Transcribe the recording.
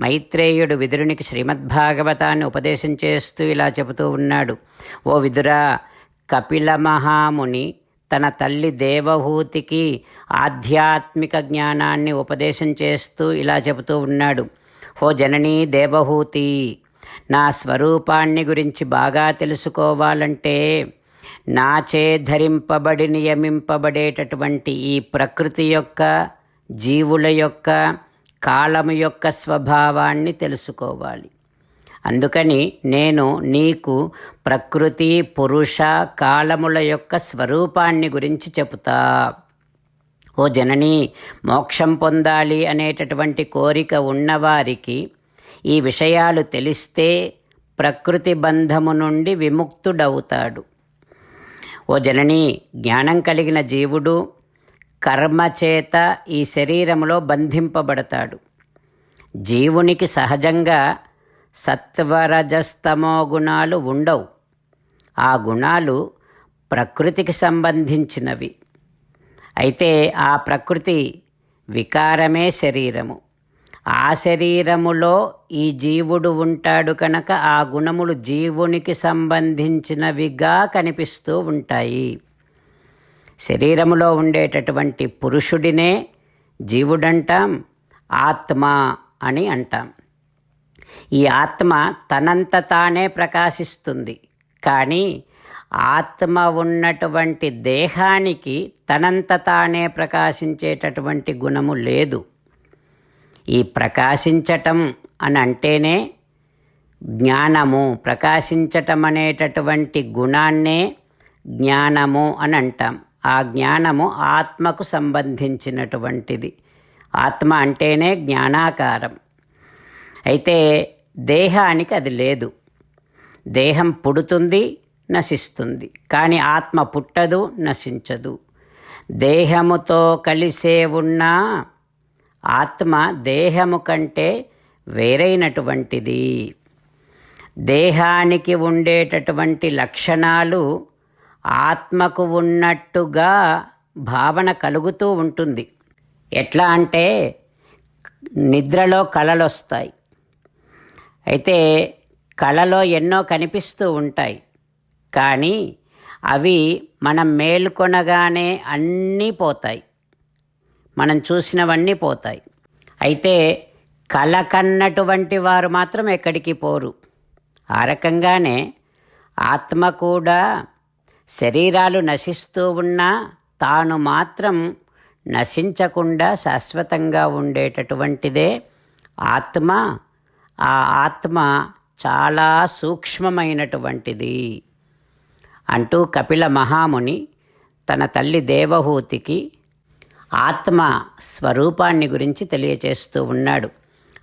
మైత్రేయుడు విదురునికి శ్రీమద్భాగవతాన్ని ఉపదేశం చేస్తూ ఇలా చెబుతూ ఉన్నాడు. ఓ విదురా కపిల మహాముని తన తల్లి దేవహూతికి ఆధ్యాత్మిక జ్ఞానాన్ని ఉపదేశం చేస్తూ ఇలా చెబుతూ ఉన్నాడు. ఓ జననీ దేవహూతి నా స్వరూపాన్ని గురించి బాగా తెలుసుకోవాలంటే నాచే ధరింపబడి నియమింపబడేటటువంటి ఈ ప్రకృతి యొక్క జీవుల యొక్క కాలము యొక్క స్వభావాన్ని తెలుసుకోవాలి. అందుకని నేను నీకు ప్రకృతి పురుష కాలముల యొక్క స్వరూపాన్ని గురించి చెబుతా. ఓ జనని మోక్షం పొందాలి అనేటటువంటి కోరిక ఉన్నవారికి ఈ విషయాలు తెలిస్తే ప్రకృతి బంధము నుండి విముక్తుడవుతాడు. ఓ జనని జ్ఞానం కలిగిన జీవుడు కర్మచేత ఈ శరీరములో బంధింపబడతాడు. జీవునికి సహజంగా సత్వరజస్తమో గుణాలు ఉండవు. ఆ గుణాలు ప్రకృతికి సంబంధించినవి. అయితే ఆ ప్రకృతి వికారమే శరీరము. ఆ శరీరములో ఈ జీవుడు ఉంటాడు కనుక ఆ గుణములు జీవునికి సంబంధించినవిగా కనిపిస్తూ ఉంటాయి. శరీరములో ఉండేటటువంటి పురుషుడినే జీవుడంటాం ఆత్మ అని అంటాం. ఈ ఆత్మ తనంత తానే ప్రకాశిస్తుంది. కానీ ఆత్మ ఉన్నటువంటి దేహానికి తనంత తానే ప్రకాశించేటటువంటి గుణము లేదు. ఈ ప్రకాశించటం అని అంటేనే జ్ఞానము. ప్రకాశించటం అనేటటువంటి గుణాన్నే జ్ఞానము అని అంటాం. ఆ జ్ఞానము ఆత్మకు సంబంధించినటువంటిది. ఆత్మ అంటేనే జ్ఞానాకారం. అయితే దేహానికి అది లేదు. దేహం పుడుతుంది నశిస్తుంది. కానీ ఆత్మ పుట్టదు నశించదు. దేహముతో కలిసే ఉన్న ఆత్మ దేహము కంటే వేరైనటువంటిది. దేహానికి ఉండేటటువంటి లక్షణాలు ఆత్మకు ఉన్నట్టుగా భావన కలుగుతూ ఉంటుంది. ఎట్లా అంటే నిద్రలో కళలు వస్తాయి అయితే కళలో ఎన్నో కనిపిస్తూ ఉంటాయి. కానీ అవి మనం మేల్కొనగానే అన్నీ పోతాయి. మనం చూసినవన్నీ పోతాయి. అయితే కళ కన్నటువంటి వారు మాత్రం ఎక్కడికి పోరు. ఆ రకంగానే ఆత్మ కూడా శరీరాలు నశిస్తూ ఉన్నా తాను మాత్రం నశించకుండా శాశ్వతంగా ఉండేటటువంటిదే ఆత్మ. ఆ ఆత్మ చాలా సూక్ష్మమైనటువంటిది. అంటూ కపిల మహాముని తన తల్లి దేవహూతికి ఆత్మ స్వరూపాన్ని గురించి తెలియచేస్తూ ఉన్నాడు.